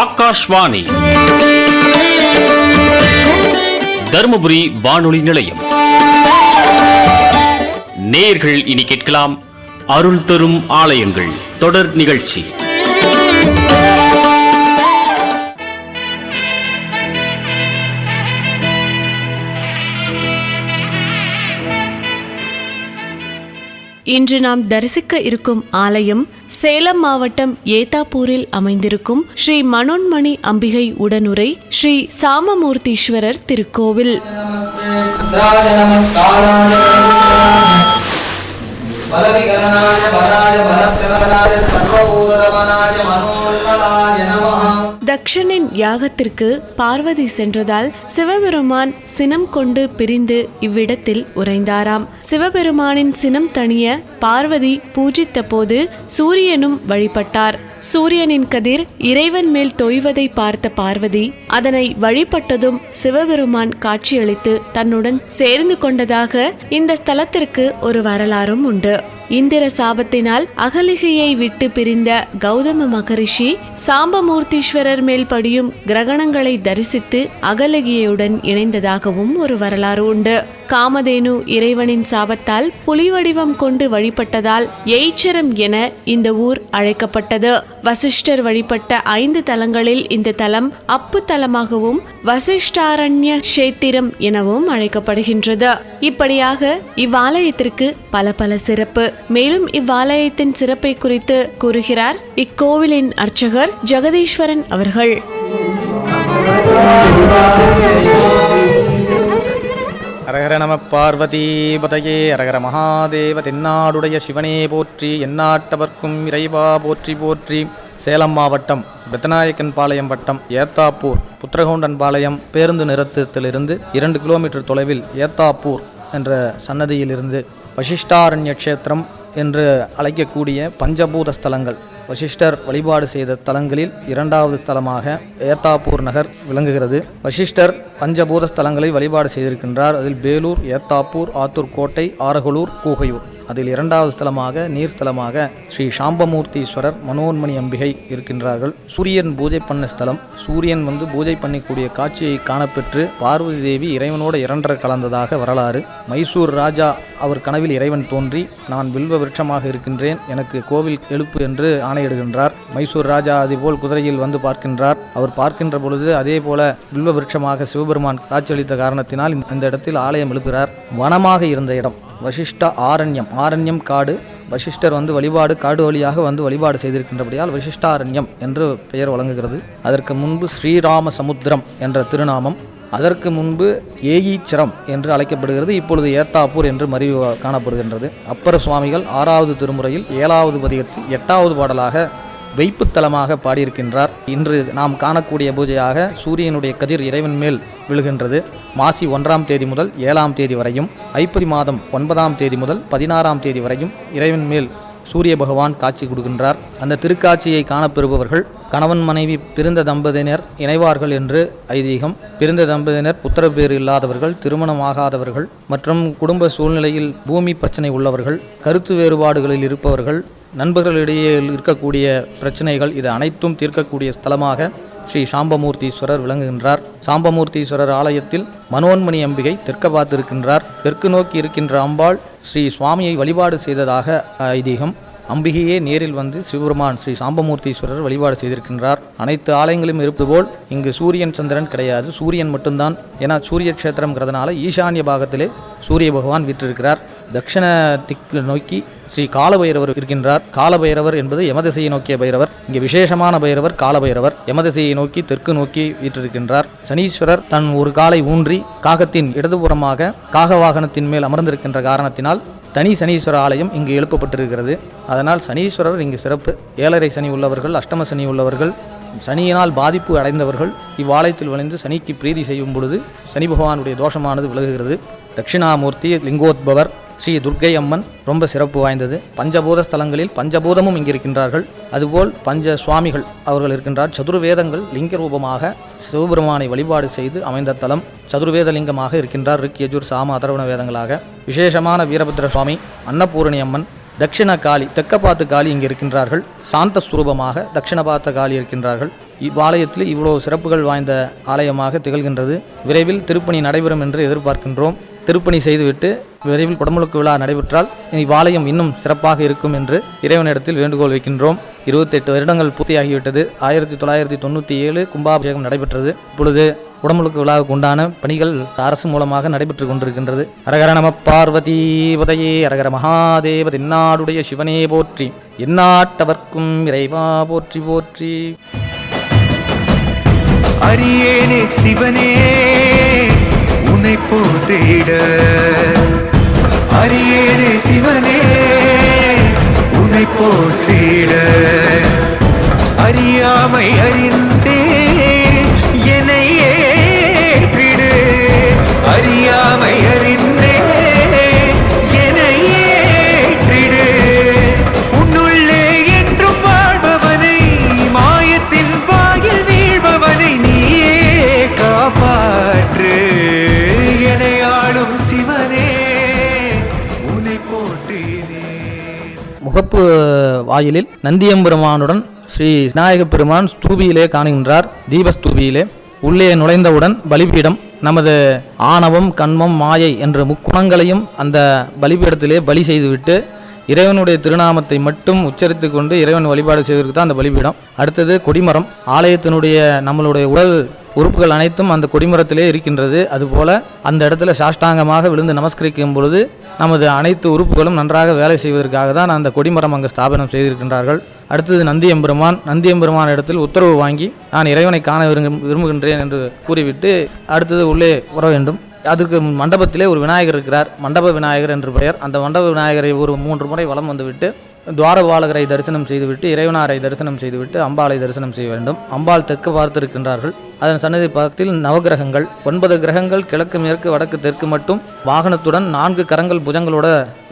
ஆகாஷ்வாணி. தருமபுரி வானொலி நிலையம். நேர்கள் இனி கேட்கலாம் அருள் தரும் ஆலயங்கள். தொடர் நிகழ்ச்சி. இன்று நாம் தரிசிக்க இருக்கும் ஆலயம் சேலம் மாவட்டம் ஏத்தாப்பூரில் அமைந்திருக்கும் ஸ்ரீ மனோன்மணி அம்பிகை உடனுரை ஸ்ரீ சாமமூர்த்தீஸ்வரர் திருக்கோவில். பலவிகரனாய நம தக்ஷனின் யாகத்திற்கு பார்வதி சென்றதால் சிவபெருமான் சினம் கொண்டு பிரிந்து இவ்விடத்தில் உறைந்தாராம். சிவபெருமானின் சினம் தணிய பார்வதி பூஜித்த போது சூரியனும் வழிபட்டார். சூரியனின் கதிர் இறைவன் மேல் தொய்வதை பார்த்த பார்வதி அதனை வழிபட்டதும் சிவபெருமான் காட்சியளித்து தன்னுடன் சேர்ந்து கொண்டதாக இந்த ஸ்தலத்திற்கு ஒரு வரலாறும் உண்டு. இந்திர சாபத்தினால் அகலிகையை விட்டு பிரிந்த கௌதம மகரிஷி சாம்பமூர்த்தீஸ்வரர் மேல் படியும் கிரகணங்களை தரிசித்து அகலிகையுடன் இணைந்ததாகவும் ஒரு வரலாறு உண்டு. காமதேனு இறைவனின் சாபத்தால் புலி வடிவம் கொண்டு வழிபட்டதால் எய்ச்சரம் என இந்த ஊர் அழைக்கப்பட்டது. வசிஷ்டர் வழிபட்ட ஐந்து தலங்களில் இந்த தலம் அப்பு தலமாகவும் வசிஷ்டாரண்ய கஷேத்திரம் எனவும் அழைக்கப்படுகின்றது. இப்படியாக இவ்வாலயத்திற்கு பல பல சிறப்பு. மேலும் இவ்வாலயத்தின் சிறப்பை குறித்து கூறுகிறார் இக்கோவிலின் அர்ச்சகர் ஜெகதீஸ்வரன் அவர்கள். அரகர நம பார்வதி பதையே. அரகர மகாதேவ தென்னாடுடைய சிவனே போற்றி எந்நாட்டவர்க்கும் இறைவா போற்றி போற்றி. சேலம் மாவட்டம் பெத்தநாயக்கன் பாளையம் வட்டம் ஏத்தாப்பூர் புத்திரகவுண்டன் பாளையம் பேருந்து நிறுத்தத்திலிருந்து இரண்டு கிலோமீட்டர் தொலைவில் ஏத்தாப்பூர் என்ற சன்னதியிலிருந்து வசிஷ்டாரண்ய க்ஷேத்திரம் என்று அழைக்கக்கூடிய பஞ்சபூத ஸ்தலங்கள். வசிஷ்டர் வழிபாடு செய்த தலங்களில் இரண்டாவது ஸ்தலமாக ஏத்தாப்பூர் நகர் விளங்குகிறது. வசிஷ்டர் பஞ்சபூத ஸ்தலங்களை வழிபாடு செய்திருக்கின்றார். அதில் பேலூர் ஏத்தாப்பூர் ஆத்தூர் கோட்டை ஆரகலூர் கூகையூர். அதில் இரண்டாவது ஸ்தலமாக நீர் ஸ்தலமாக ஸ்ரீ சாம்பமூர்த்தீஸ்வரர் மனோன்மணி அம்பிகை இருக்கின்றார்கள். சூரியன் பூஜை பண்ண ஸ்தலம். சூரியன் வந்து பூஜை பண்ணக்கூடிய காட்சியை காணப்பெற்று பார்வதி தேவி இறைவனோட இரண்டர கலந்ததாக வரலாறு. மைசூர் ராஜா அவர் கனவில் இறைவன் தோன்றி நான் வில்வ விருட்சமாக இருக்கின்றேன். எனக்கு கோவில் எழுப்பு என்று ஆணை ஆணையிடுகின்றார். மைசூர் ராஜா அதுபோல் குதிரையில் வந்து பார்க்கின்றார். அவர் பார்க்கின்ற பொழுது அதே போல வில்வ விருட்சமாக சிவபெருமான் காட்சியளித்த காரணத்தினால் இந்த- இந்த இடத்தில் ஆலயம் எழுப்புகிறார். வனமாக இருந்த இடம். வசிஷ்ட ஆரண்யம். ஆரண்யம் காடு. வசிஷ்டர் வந்து வழிபாடு காடு வழியாக வந்து வழிபாடு செய்திருக்கின்றபடியால் வசிஷ்டாரண்யம் என்று பெயர் வழங்குகிறது. அதற்கு முன்பு ஸ்ரீராம சமுத்திரம் என்ற திருநாமம் அதற்கு முன்பு ஏயீச்சரம் என்று அழைக்கப்படுகிறது இப்பொழுது ஏத்தாப்பூர் என்று மறிவு காணப்படுகின்றது. அப்பர் சுவாமிகள் ஆறாவது திருமுறையில் ஏழாவது பதிகத்தில் எட்டாவது பாடலாக வைப்புத்தலமாக பாடியிருக்கின்றார். இன்று நாம் காணக்கூடிய பூஜையாக சூரியனுடைய கதிர் இறைவன் மேல் விழுகின்றது. மாசி ஒன்றாம் தேதி முதல் ஏழாம் தேதி வரையும் ஐப்பதி மாதம் ஒன்பதாம் தேதி முதல் பதினாறாம் தேதி வரையும் இறைவன் மேல் சூரிய பகவான் காட்சி கொடுக்கின்றார். அந்த திருக்காட்சியை காணப்பெறுபவர்கள் கணவன் மனைவி பிறந்த தம்பதியினர் இணைவார்கள் என்று ஐதீகம். பிறந்த தம்பதியினர் புத்திரப்பேறு இல்லாதவர்கள் திருமணமாகாதவர்கள் மற்றும் குடும்ப சூழ்நிலையில் பூமி பிரச்சனை உள்ளவர்கள் கருத்து வேறுபாடுகளில் இருப்பவர்கள் நண்பர்களிடையே இருக்கக்கூடிய பிரச்சனைகள் இது அனைத்தும் தீர்க்கக்கூடிய ஸ்தலமாக ஸ்ரீ சாம்பமூர்த்தீஸ்வரர் விளங்குகின்றார். சாம்பமூர்த்தீஸ்வரர் ஆலயத்தில் மனோன்மணி அம்பிகை தெற்க பார்த்திருக்கின்றார். தெற்கு நோக்கி இருக்கின்ற அம்பாள் ஸ்ரீ சுவாமியை வழிபாடு செய்ததாக ஐதீகம். அம்பிகையே நேரில் வந்து சிவபெருமான் ஸ்ரீ சாம்பமூர்த்தீஸ்வரர் வழிபாடு செய்திருக்கின்றார். அனைத்து ஆலயங்களும் இருப்பது போல் இங்கு சூரியன் சந்திரன் கிடையாது. சூரியன் மட்டும்தான். ஏன்னா சூரிய க்ஷேத்திரம்ங்கிறதுனால ஈசான்ய பாகத்திலே சூரிய பகவான் விற்றிருக்கிறார். தட்சிண திக்கு நோக்கி ஸ்ரீ காலபைரவர் இருக்கின்றார். காலபைரவர் என்பது யமதிசையை நோக்கிய பைரவர். இங்கே விசேஷமான பைரவர் காலபைரவர். யமதிசையை நோக்கி தெற்கு நோக்கி வீற்றிருக்கின்றார். சனீஸ்வரர் தன் ஒரு காலை ஊன்றி காகத்தின் இடதுபுறமாக காக வாகனத்தின் மேல் அமர்ந்திருக்கின்ற காரணத்தினால் தனி சனீஸ்வர ஆலயம் இங்கு எழுப்பப்பட்டிருக்கிறது. அதனால் சனீஸ்வரர் இங்கு சிறப்பு. ஏழரை சனி உள்ளவர்கள் அஷ்டம சனி உள்ளவர்கள் சனியினால் பாதிப்பு அடைந்தவர்கள் இவ்வாலயத்தில் வளைந்து சனிக்கு பிரீதி செய்யும் பொழுது சனி பகவானுடைய தோஷமானது விலகுகிறது. தட்சிணாமூர்த்தி லிங்கோத்பவர் ஸ்ரீ துர்க்கை அம்மன் ரொம்ப சிறப்பு வாய்ந்தது. பஞ்சபூத ஸ்தலங்களில் பஞ்சபூதமும் இங்கு இருக்கின்றார்கள் அதுபோல் பஞ்ச சுவாமிகள் அவர்கள் இருக்கின்றார். சதுர்வேதங்கள் லிங்க ரூபமாக சிவபெருமானை வழிபாடு செய்து அமைந்த தலம் சதுர்வேத லிங்கமாக இருக்கின்றார். ரிக் யஜூர் சாம அதர்வண வேதங்களாக. விசேஷமான வீரபத்ர சுவாமி அன்னபூரணி அம்மன் தட்சிண காளி தெற்கப்பாத்து காளி இங்கே இருக்கின்றார்கள். சாந்த சுரூபமாக தட்சிணபாத்த காளி இருக்கின்றார்கள். இவ்வாலயத்தில் இவ்வளோ சிறப்புகள் வாய்ந்த ஆலயமாக திகழ்கின்றது. விரைவில் திருப்பணி நடைபெறும் என்று எதிர்பார்க்கின்றோம். திருப்பணி செய்துவிட்டு விரைவில் குடமுழுக்கு விழா நடைபெற்றால் இவ்வாலயம் இன்னும் சிறப்பாக இருக்கும் என்று இறைவனிடத்தில் வேண்டுகோள் வைக்கின்றோம். இருபத்தெட்டு வருடங்கள் பூர்த்தியாகிவிட்டது. ஆயிரத்தி தொள்ளாயிரத்தி தொண்ணூற்றி ஏழு கும்பாபிஷேகம் நடைபெற்றது. இப்பொழுது உடமுழுக்கு விழாவுக்கு உண்டான பணிகள் அரசு மூலமாக நடைபெற்று கொண்டிருக்கின்றது. அரகர நம பார்வதி உதயே. அரகர மகாதேவ தென்னாடுடைய சிவனே போற்றி. எந்நாட்டவர்க்கும் இறைவா போற்றி போற்றி. அரியேனே சிவனே. உன்னை போற்றிட. அரியேனே சிவனே உன்னை போற்றிட. அறியாமை அறிந்தே என்னை ஏற்றிடு அறியாமை அறி சிறப்பு வாயிலில் நந்தியம்பெருமானுடன் ஸ்ரீ விநாயகப் பெருமான் ஸ்தூபியிலே காணுகின்றார். தீபஸ்தூபியிலே உள்ளே நுழைந்தவுடன் பலிபீடம் நமது ஆணவம் கண்மம் மாயை என்ற முக்குணங்களையும் அந்த பலிபீடத்திலே பலி செய்துவிட்டு இறைவனுடைய திருநாமத்தை மட்டும் உச்சரித்து கொண்டு இறைவன் வழிபாடு செய்வதற்கு தான் அந்த பலிபீடம். அடுத்தது கொடிமரம். ஆலயத்தினுடைய நம்மளுடைய உடல் உறுப்புகள் அனைத்தும் அந்த கொடிமரத்திலே இருக்கின்றது. அதுபோல அந்த இடத்துல சாஷ்டாங்கமாக விழுந்து நமஸ்கரிக்கும் பொழுது நமது அனைத்து உறுப்புகளும் நன்றாக வேலை செய்வதற்காக தான் அந்த கொடிமரம் அங்கு ஸ்தாபனம் செய்திருக்கின்றார்கள். அடுத்தது நந்தியம்பெருமான் நந்தியம்பெருமான் இடத்தில் உத்தரவு வாங்கி நான் இறைவனை காண விரும்பு விரும்புகின்றேன் என்று கூறிவிட்டு அடுத்தது உள்ளே வர வேண்டும். அதற்கு மண்டபத்திலே ஒரு விநாயகர் இருக்கிறார். மண்டப விநாயகர் என்று பெயர். அந்த மண்டப விநாயகரை ஒரு மூன்று முறை வலம் வந்துவிட்டு துவாரபாலகரை தரிசனம் செய்துவிட்டு இறைவனாரை தரிசனம் செய்துவிட்டு அம்பாளை தரிசனம் செய்ய வேண்டும். அம்பாள் தெற்கு பார்த்திருக்கின்றார்கள். அதன் சன்னதி பக்கத்தில் நவகிரகங்கள். ஒன்பது கிரகங்கள் கிழக்கு மேற்கு வடக்கு தெற்கு மட்டும். வாகனத்துடன் நான்கு கரங்கள் புஜங்களோட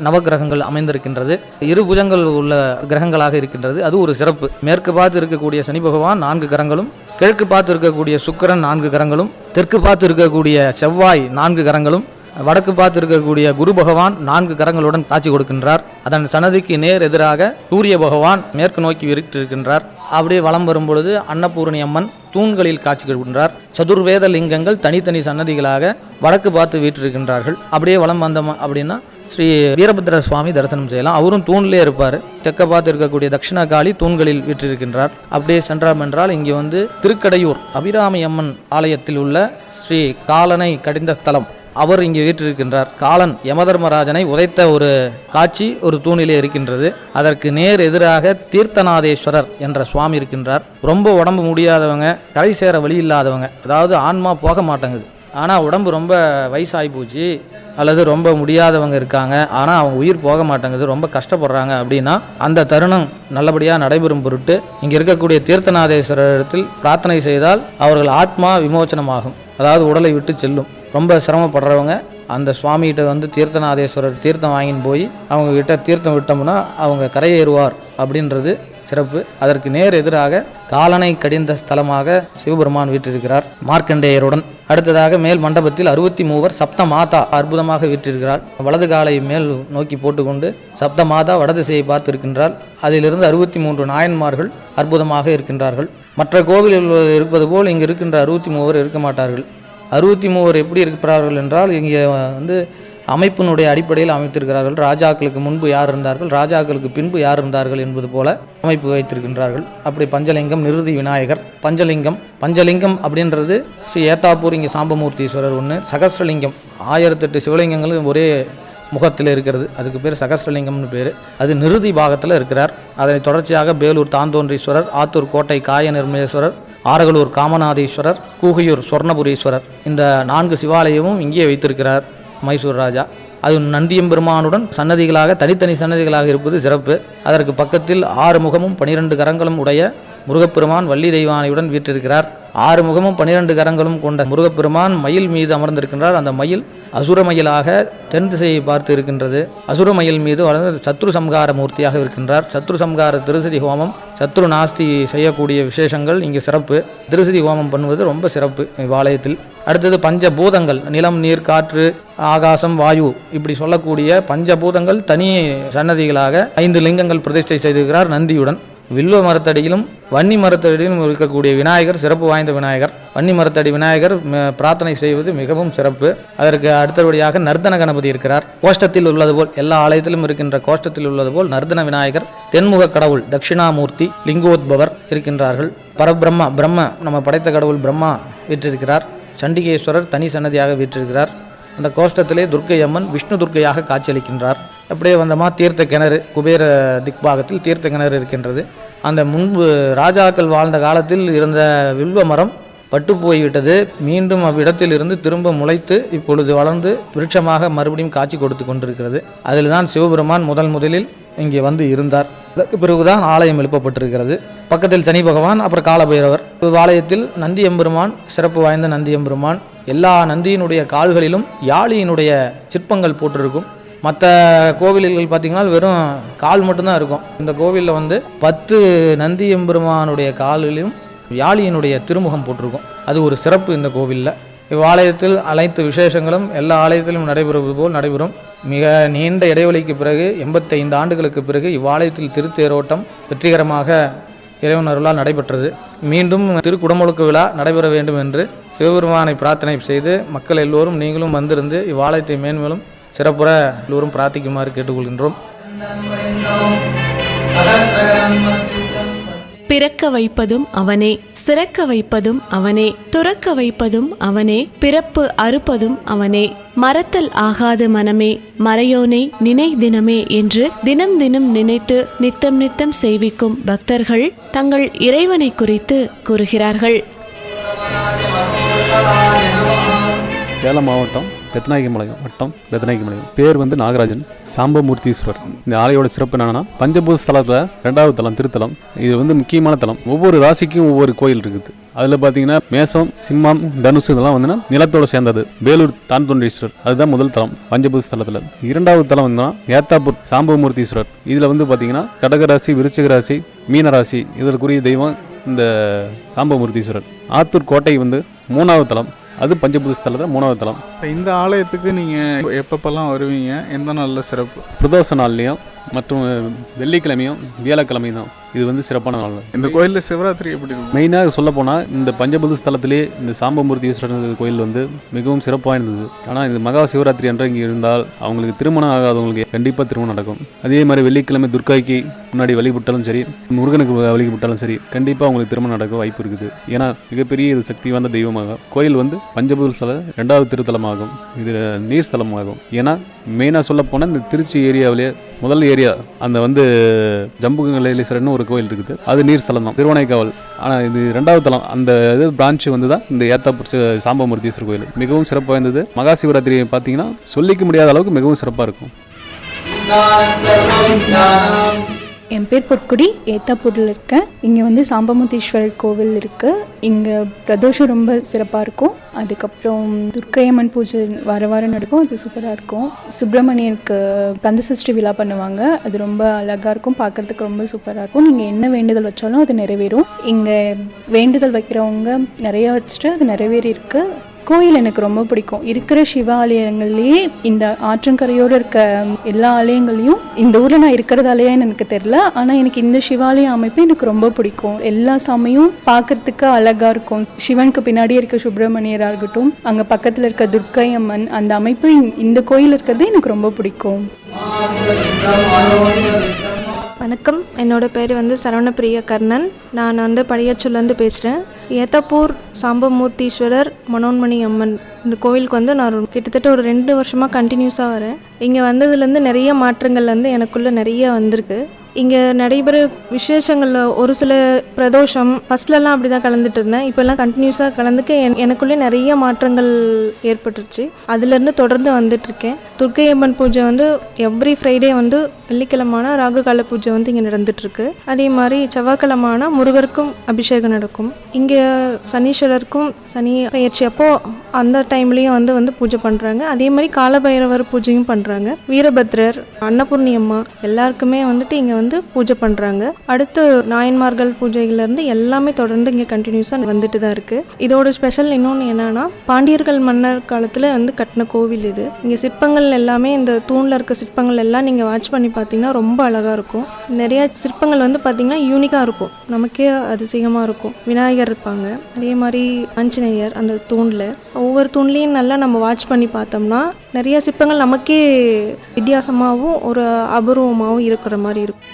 நவகிரகங்கள் அமைந்திருக்கின்றது. இரு புஜங்கள் உள்ள கிரகங்களாக இருக்கின்றது. அது ஒரு சிறப்பு. மேற்கு பார்த்து இருக்கக்கூடிய சனி பகவான் நான்கு கரங்களும் கிழக்கு பார்த்து இருக்கக்கூடிய சுக்கிரன் நான்கு கரங்களும் தெற்கு பார்த்து இருக்கக்கூடிய செவ்வாய் நான்கு கரங்களும் வடக்கு பார்த்து இருக்கக்கூடிய குரு பகவான் நான்கு கரங்களுடன் காட்சி கொடுக்கின்றார். அதன் சன்னதிக்கு நேர் எதிராக சூரிய பகவான் மேற்கு நோக்கி விரிட்டிருக்கின்றார் அப்படியே வலம் வரும்பொழுது அன்னபூரணி அம்மன் தூண்களில் காட்சி கொடுக்கின்றார். சதுர்வேத லிங்கங்கள் தனித்தனி சன்னதிகளாக வடக்கு பார்த்து வீற்றிருக்கின்றார்கள். அப்படியே வலம் வந்தோம் அப்படின்னா ஸ்ரீ வீரபத்ர சுவாமி தரிசனம் செய்யலாம். அவரும் தூண்லேயே இருப்பார். தெற்க பார்த்து இருக்கக்கூடிய தட்சிண காளி தூண்களில் வீற்றிருக்கின்றார். அப்படியே சென்றார் என்றால் இங்கே வந்து திருக்கடையூர் அபிராமி அம்மன் ஆலயத்தில் உள்ள ஸ்ரீ காலனை கடிந்த ஸ்தலம். அவர் இங்கே வீற்றிருக்கின்றார். காலன் யமதர்மராஜனை உதைத்த ஒரு காட்சி ஒரு தூணிலே இருக்கின்றது. அதற்கு நேர் எதிராக தீர்த்தநாதேஸ்வரர் என்ற சுவாமி இருக்கின்றார். ரொம்ப உடம்பு முடியாதவங்க கரை சேர வழி இல்லாதவங்க அதாவது ஆன்மா போக மாட்டேங்குது. ஆனால் உடம்பு ரொம்ப வயசாகி போச்சு. அல்லது ரொம்ப முடியாதவங்க இருக்காங்க. ஆனால் அவங்க உயிர் போக மாட்டேங்குது. ரொம்ப கஷ்டப்படுறாங்க அப்படின்னா அந்த தருணம் நல்லபடியாக நடைபெறும் பொருட்டு இங்கே இருக்கக்கூடிய தீர்த்தநாதேஸ்வரர் இடத்தில் பிரார்த்தனை செய்தால் அவர்கள் ஆத்மா விமோச்சனமாகும். அதாவது உடலை விட்டு செல்லும். ரொம்ப சிரமப்படுறவங்க அந்த சுவாமிகிட்ட வந்து தீர்த்தநாதேஸ்வரர் தீர்த்தம் வாங்கின்னு போய் அவங்க கிட்ட தீர்த்தம் விட்டோம்னா அவங்க கரையேறுவார் அப்படின்றது சிறப்பு. அதற்கு நேர் எதிராக காலனை கடிந்த ஸ்தலமாக சிவபெருமான் வீற்றிருக்கிறார் மார்க்கண்டேயருடன். அடுத்ததாக மேல் மண்டபத்தில் அறுபத்தி மூவர் சப்த மாதா அற்புதமாக வீற்றிருக்கிறார். வலது காலை மேல் நோக்கி போட்டுக்கொண்டு சப்த மாதா வடதிசையை பார்த்திருக்கின்றார். அதிலிருந்து அறுபத்தி மூன்று நாயன்மார்கள் அற்புதமாக இருக்கின்றார்கள். மற்ற கோவிலில் இருப்பது போல் இங்கு இருக்கின்ற அறுபத்தி மூவர் இருக்க மாட்டார்கள். அறுபத்தி மூவர் எப்படி இருக்கிறார்கள் என்றால் இங்கே வந்து அமைப்பினுடைய அடிப்படையில் அமைத்திருக்கிறார்கள். ராஜாக்களுக்கு முன்பு யார் இருந்தார்கள்? ராஜாக்களுக்கு பின்பு யார் இருந்தார்கள் என்பது போல அமைப்பு வைத்திருக்கின்றார்கள். அப்படி பஞ்சலிங்கம் நிருதி விநாயகர் பஞ்சலிங்கம் பஞ்சலிங்கம் அப்படின்றது ஸ்ரீ ஏத்தாப்பூர் இங்கே சாம்பமூர்த்தீஸ்வரர் ஒன்று சகஸ்ரலிங்கம் ஆயிரத்தெட்டு சிவலிங்கங்களும் ஒரே முகத்தில் இருக்கிறது. அதுக்கு பேர் சகஸ்ரலிங்கம்னு பேர். அது நிருதி பாகத்தில் இருக்கிறார். அதனை தொடர்ச்சியாக பேலூர் தாந்தோன்றீஸ்வரர் ஆத்தூர் கோட்டை காய நிர்மலேஸ்வரர் ஆரகலூர் காமநாதீஸ்வரர் கூகையூர் சொர்ணபுரீஸ்வரர். இந்த நான்கு சிவாலயமும் இங்கே வைத்திருக்கிறார். மைசூர் ராஜா. அது நந்தியம்பெருமானுடன் சன்னதிகளாக தனித்தனி சன்னதிகளாக இருப்பது சிறப்பு. அதற்கு பக்கத்தில் ஆறு முகமும் பனிரெண்டு கரங்களும் உடைய முருகப்பெருமான் வள்ளி தெய்வானையுடன் வீற்றிருக்கிறார். ஆறு முகமும் பன்னிரண்டு கரங்களும் கொண்ட முருகப்பெருமான் மயில் மீது அமர்ந்திருக்கின்றார். அந்த மயில் அசுரமயிலாக தென் திசையை பார்த்து இருக்கின்றது. அசுரமயில் மீது வளர்ந்து சத்ரு சம்ஹார மூர்த்தியாக இருக்கின்றார். சத்ரு சம்ஹார திருசதி ஹோமம் சத்ரு நாஸ்தி செய்யக்கூடிய விசேஷங்கள் இங்கே சிறப்பு. திருசதி ஹோமம் பண்ணுவது ரொம்ப சிறப்பு இவ்வாலயத்தில். அடுத்தது பஞ்சபூதங்கள் நிலம் நீர் காற்று ஆகாசம் வாயு இப்படி சொல்லக்கூடிய பஞ்சபூதங்கள் தனி சன்னதிகளாக ஐந்து லிங்கங்கள் பிரதிஷ்டை செய்திருக்கிறார் நந்தியுடன். வில்வ மரத்தடியிலும் வன்னி மரத்தடியிலும் இருக்கக்கூடிய விநாயகர் சிறப்பு வாய்ந்த விநாயகர். வன்னி மரத்தடி விநாயகர் பிரார்த்தனை செய்வது மிகவும் சிறப்பு. அதற்கு அடுத்தபடியாக நர்தன கணபதி இருக்கிறார். கோஷ்டத்தில் உள்ளது போல் எல்லா ஆலயத்திலும் இருக்கின்ற கோஷ்டத்தில் உள்ளது போல் நர்தன விநாயகர் தென்முக கடவுள் தட்சிணாமூர்த்தி லிங்கோத்பவர் இருக்கின்றார்கள். பரபிரம்மா பிரம்ம நம்ம படைத்த கடவுள் பிரம்மா விற்றிருக்கிறார். சண்டிகேஸ்வரர் தனி சன்னதியாக வீற்றிருக்கிறார். அந்த கோஷ்டத்திலே துர்க்கை அம்மன் விஷ்ணு துர்க்கையாக காட்சியளிக்கின்றார். அப்படியே வந்தமா தீர்த்த கிணறு குபேர திக்பாகத்தில் தீர்த்த கிணறு இருக்கின்றது. அந்த முன்பு ராஜாக்கள் வாழ்ந்த காலத்தில் இருந்த வில்வ மரம் பட்டு போய்விட்டது. மீண்டும் அவ்விடத்தில் இருந்து திரும்ப முளைத்து இப்பொழுது வளர்ந்து விருட்சமாக மறுபடியும் காட்சி கொடுத்து கொண்டிருக்கிறது. அதில் தான் சிவபெருமான் முதல் முதலில் இங்கே வந்து இருந்தார். அதற்கு பிறகுதான் ஆலயம் எழுப்பப்பட்டிருக்கிறது. பக்கத்தில் சனி பகவான் அப்புறம் காலபைரவர். ஆலயத்தில் நந்தி எம்பெருமான் சிறப்பு வாய்ந்த நந்தி எம்பெருமான் எல்லா நந்தியினுடைய கால்களிலும் யாழியினுடைய சிற்பங்கள் போட்டிருக்கும். மற்ற கோவில்கள் பார்த்திங்கன்னா வெறும் கால் மட்டும்தான் இருக்கும். இந்த கோவிலில் வந்து பத்து நந்தி எம்பெருமானுடைய காலிலும் யாழியினுடைய திருமுகம் போட்டிருக்கும். அது ஒரு சிறப்பு இந்த கோவிலில். இவ்வாலயத்தில் அனைத்து விசேஷங்களும் எல்லா ஆலயத்திலும் நடைபெறுவது போல் நடைபெறும். மிக நீண்ட இடைவெளிக்கு பிறகு எண்பத்தைந்து ஆண்டுகளுக்கு பிறகு இவ்வாலயத்தில் திருத்தேரோட்டம் வெற்றிகரமாக இறைவன் அருளால் நடைபெற்றது. மீண்டும் திருக்குடமுழுக்கு விழா நடைபெற வேண்டும் என்று சிவபெருமானை பிரார்த்தனை செய்து மக்கள் எல்லோரும் நீங்களும் வந்திருந்து இவ்வாலயத்தை மேன்மேலும் சிறப்புற எல்லோரும் பிரார்த்திக்குமாறு கேட்டுக்கொள்கின்றோம். பிறக்க வைப்பதும் அவனே சிறக்க வைப்பதும் அவனே துறக்க வைப்பதும் அவனே பிறப்பு அறுப்பதும் அவனே. மறத்தல் ஆகாது மனமே மறையோனை நினை தினமே என்று தினம் தினம் நினைத்து நித்தம் நித்தம் செய்விக்கும் பக்தர்கள் தங்கள் இறைவனை குறித்து கூறுகிறார்கள். சேலம் மாவட்டம் பெத்தநாயகமலையம் வட்டம் பெத்தநாயகமலையம் பேர் வந்து நாகராஜன் சாம்பமூர்த்தீஸ்வரர். இந்த ஆலையோட சிறப்பு என்னன்னா பஞ்சபூத ஸ்தலத்தில் ரெண்டாவது தலம் திருத்தலம். இது வந்து முக்கியமான தலம். ஒவ்வொரு ராசிக்கும் ஒவ்வொரு கோயில் இருக்குது. அதில் பார்த்தீங்கன்னா மேசம் சிம்மம் தனுசு இதெல்லாம் வந்து நிலத்தோட சேர்ந்தது. வேலூர் தான்தொண்டீஸ்வரர். அதுதான் முதல் தலம் பஞ்சபூத ஸ்தலத்தில். இரண்டாவது தலம் வந்து ஏத்தாப்பூர் சாம்பமூர்த்தீஸ்வரர். இதில் வந்து பார்த்தீங்கன்னா கடகராசி விருச்சிக ராசி மீனராசி இதற்குரிய தெய்வம் இந்த சாம்பமூர்த்தீஸ்வரர். ஆத்தூர் கோட்டை வந்து மூணாவது தலம். அது பஞ்சபூத ஸ்தலத்தில் மூணாவது தலம். இப்ப இந்த ஆலயத்துக்கு நீங்கள் எப்பப்பெல்லாம் வருவீங்க? எந்த நாளில் சிறப்பு? பிரதோஷ நாள்லையும் மற்றும் வெள்ளிக்கிழமையும் வியாழக்கிழமையும் தான். இது வந்து சிறப்பான நாள். இந்த கோயிலில் சிவராத்திரி எப்படி மெயினாக சொல்ல போனால் இந்த பஞ்சபூத ஸ்தலத்திலே இந்த சாம்பமூர்த்தி ஈஸ்வரன் கோயில் வந்து மிகவும் சிறப்பாக இருந்தது. ஆனால் இது மகா சிவராத்திரி அன்று இங்கே இருந்தால் அவங்களுக்கு திருமணம் ஆகாதவங்களுக்கு கண்டிப்பாக திருமணம் நடக்கும். அதே மாதிரி வெள்ளிக்கிழமை துர்காய்க்கு முன்னாடி வழிபட்டாலும் சரி முருகனுக்கு வழிபட்டாலும் சரி கண்டிப்பாக அவங்களுக்கு திருமணம் நடக்க வாய்ப்பு இருக்குது. ஏன்னா மிகப்பெரிய இது சக்தி வாய்ந்த தெய்வமாக. கோயில் வந்து பஞ்சபூத ஸ்தல ரெண்டாவது திருத்தலமாகும். இது நீர் ஸ்தலமாகும். ஏன்னா மெயினாக சொல்ல போனால் இந்த திருச்சி ஏரியாவிலே முதல் ஏரியா அந்த வந்து ஜம்புகங்களேஸ்வரர்னு ஒரு கோயில் இருக்குது. அது நீர் ஸ்தலம் தான். திருவனைக்காவல் ஆனால் இது ரெண்டாவது தலம். அந்த இது பிரான்ச்சு வந்து தான் இந்த ஏத்தாப்பூர் சாம்பமூர்த்தீஸ்வரர் கோயில். மிகவும் சிறப்பு வாய்ந்தது. மகா சிவராத்திரி பார்த்தீங்கன்னா சொல்லிக்க முடியாத அளவுக்கு மிகவும் சிறப்பாக இருக்கும். என் பேர் பொற்குடி ஏத்தாப்பூரில் இருக்கேன். இங்கே வந்து சாம்பமுத்தீஸ்வரர் கோவில் இருக்குது இங்கே பிரதோஷம் ரொம்ப சிறப்பாக இருக்கும். அதுக்கப்புறம் துர்க்கையம்மன் பூஜை வார வாரம் நடக்கும். அது சூப்பராக இருக்கும். சுப்பிரமணியனுக்கு கந்தசஷ்டி விழா பண்ணுவாங்க. அது ரொம்ப அழகாக இருக்கும். பார்க்குறதுக்கு ரொம்ப சூப்பராக இருக்கும். நீங்கள் என்ன வேண்டுதல் வச்சாலும் அது நிறைவேறும். இங்கே வேண்டுதல் வைக்கிறவங்க நிறையா வச்சுட்டு அது நிறைவேறி இருக்குது கோயில் எனக்கு ரொம்ப பிடிக்கும். இருக்கிற சிவாலயங்கள்லேயே இந்த ஆற்றங்கரையோடு இருக்க எல்லா ஆலயங்களையும் இந்த ஊரில் நான் இருக்கிறதாலேயே எனக்கு தெரில ஆனால் எனக்கு இந்த சிவாலய அமைப்பு எனக்கு ரொம்ப பிடிக்கும். எல்லா சாமியும் பார்க்கறதுக்கு அழகாக இருக்கும். சிவனுக்கு பின்னாடியே இருக்க சுப்பிரமணியராக இருக்கட்டும் அங்கே பக்கத்தில் இருக்க துர்க்கை அம்மன் அந்த அமைப்பு இந்த கோயில் இருக்கிறது எனக்கு ரொம்ப பிடிக்கும். வணக்கம். என்னோடய பேர் வந்து சரவணப்பிரிய கர்ணன் நான் வந்து படியாச்சூர்லேருந்து பேசுகிறேன் ஏத்தப்பூர் சாம்பமூர்த்தீஸ்வரர் மனோன்மணி அம்மன். இந்த கோவிலுக்கு வந்து நான் கிட்டத்தட்ட ஒரு ரெண்டு வருஷமாக கண்டினியூஸாக வரேன். இங்கே வந்ததுலேருந்து நிறைய மாற்றங்கள் வந்து எனக்குள்ளே நிறைய வந்திருக்கு. இங்கே நடைபெற விசேஷங்களில் ஒரு சில பிரதோஷம் ஃபஸ்ட்லலாம் அப்படி தான் கலந்துட்டு இருந்தேன். இப்போல்லாம் கண்டினியூஸாக கலந்துக்க என் எனக்குள்ளே நிறைய மாற்றங்கள் ஏற்பட்டுருச்சு. அதுலேருந்து தொடர்ந்து வந்துட்டுருக்கேன் துர்க்கை அம்மன் பூஜை வந்து எவ்ரி ஃப்ரைடே வந்து வெள்ளிக்கிழமான ராகுகால பூஜை வந்து இங்கே நடந்துட்டுருக்கு அதே மாதிரி செவ்வாய்க்கிழமான முருகருக்கும் அபிஷேகம் நடக்கும். இங்கே சனீஸ்வரருக்கும் சனி பயிற்சி அப்போ அந்த டைம்லேயும் வந்து வந்து பூஜை பண்ணுறாங்க அதே மாதிரி காலபைரவர் பூஜையும் பண்ணுறாங்க வீரபத்ரர் அன்னபூர்ணி அம்மா எல்லாருக்குமே வந்துட்டு இங்கே வந்து பூஜை பண்ணுறாங்க அடுத்து நாயன்மார்கள் பூஜைகள்லேருந்து எல்லாமே தொடர்ந்து இங்கே கண்டினியூஸாக வந்துட்டு தான் இருக்குது இதோட ஸ்பெஷல் இன்னொன்று என்னென்னா பாண்டியர்கள் மன்னர் காலத்தில் வந்து கட்டின கோவில் இது. இங்கே சிற்பங்கள் எல்லாமே இந்த தூணில் இருக்க சிற்பங்கள் எல்லாம் நீங்கள் வாட்ச் பண்ணி பார்த்தீங்கன்னா ரொம்ப அழகாக இருக்கும். நிறையா சிற்பங்கள் வந்து பார்த்தீங்கன்னா யூனிக்காக இருக்கும். நமக்கே அதிசயமாக இருக்கும். விநாயகர் இருப்பாங்க. அதே மாதிரி ஆஞ்சநேயர் அந்த தூணில். ஒவ்வொரு தூண்லேயும் நல்லா நம்ம வாட்ச் பண்ணி பார்த்தோம்னா நிறைய சிற்பங்கள் நமக்கே வித்தியாசமாகவும் ஒரு அபூர்வமாகவும் இருக்கிற மாதிரி இருக்கும்.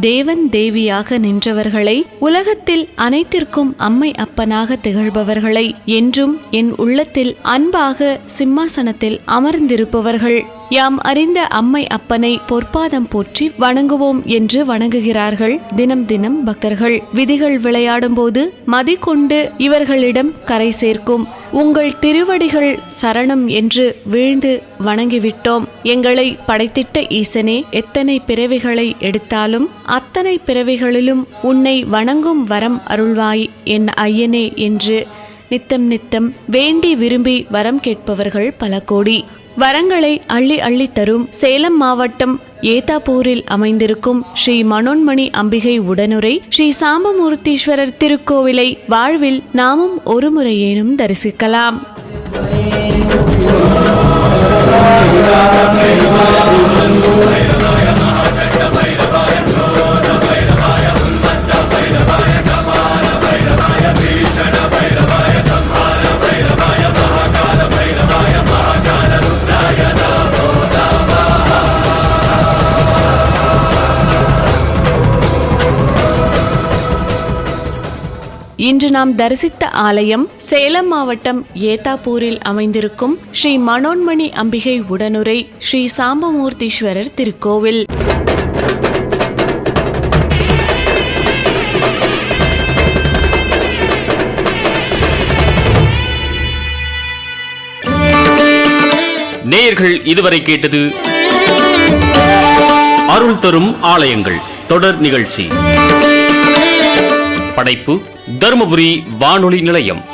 தேவன் தேவியாக நின்றவர்களை உலகத்தில் அனைத்திற்கும் அம்மை அப்பனாக திகழ்பவர்களை என்றும் என் உள்ளத்தில் அன்பாக சிம்மாசனத்தில் அமர்ந்திருப்பவர்கள் யாம் அறிந்த அம்மை அப்பனை பொற்பாதம் போற்றி வணங்குவோம் என்று வணங்குகிறார்கள். தினம் தினம் பக்தர்கள் விதிகள் விளையாடும் போது மதி கொண்டு இவர்களிடம் கரை சேர்க்கும். உங்கள் திருவடிகள் சரணம் என்று வீழ்ந்து வணங்கிவிட்டோம். எங்களை படைத்திட்ட ஈசனே எத்தனை பிறவிகளை எடுத்தாலும் அத்தனை பிறவிகளிலும் உன்னை வணங்கும் வரம் அருள்வாய் என் ஐயனே என்று நித்தம் நித்தம் வேண்டி விரும்பி வரம் கேட்பவர்கள் பல கோடி. வரங்களை அள்ளி அள்ளி தரும் சேலம் மாவட்டம் ஏதாப்பூரில் அமைந்திருக்கும் ஸ்ரீ மனோன்மணி அம்பிகை உடனுரை ஸ்ரீ சாம்பமூர்த்தீஸ்வரர் திருக்கோவிலை வாழ்வில் நாமும் ஒரு முறையேனும் தரிசிக்கலாம். நாம் தரிசித்த ஆலயம் சேலம் மாவட்டம் ஏத்தாப்பூரில் அமைந்திருக்கும் ஸ்ரீ மனோன்மணி அம்பிகை உடனுரை ஸ்ரீ சாம்பமூர்த்தீஸ்வரர் திருக்கோவில். நேயர்கள் இதுவரை கேட்டது அருள் தரும் ஆலயங்கள் தொடர் நிகழ்ச்சி. படைப்பு தருமபுரி வானொலி நிலையம்.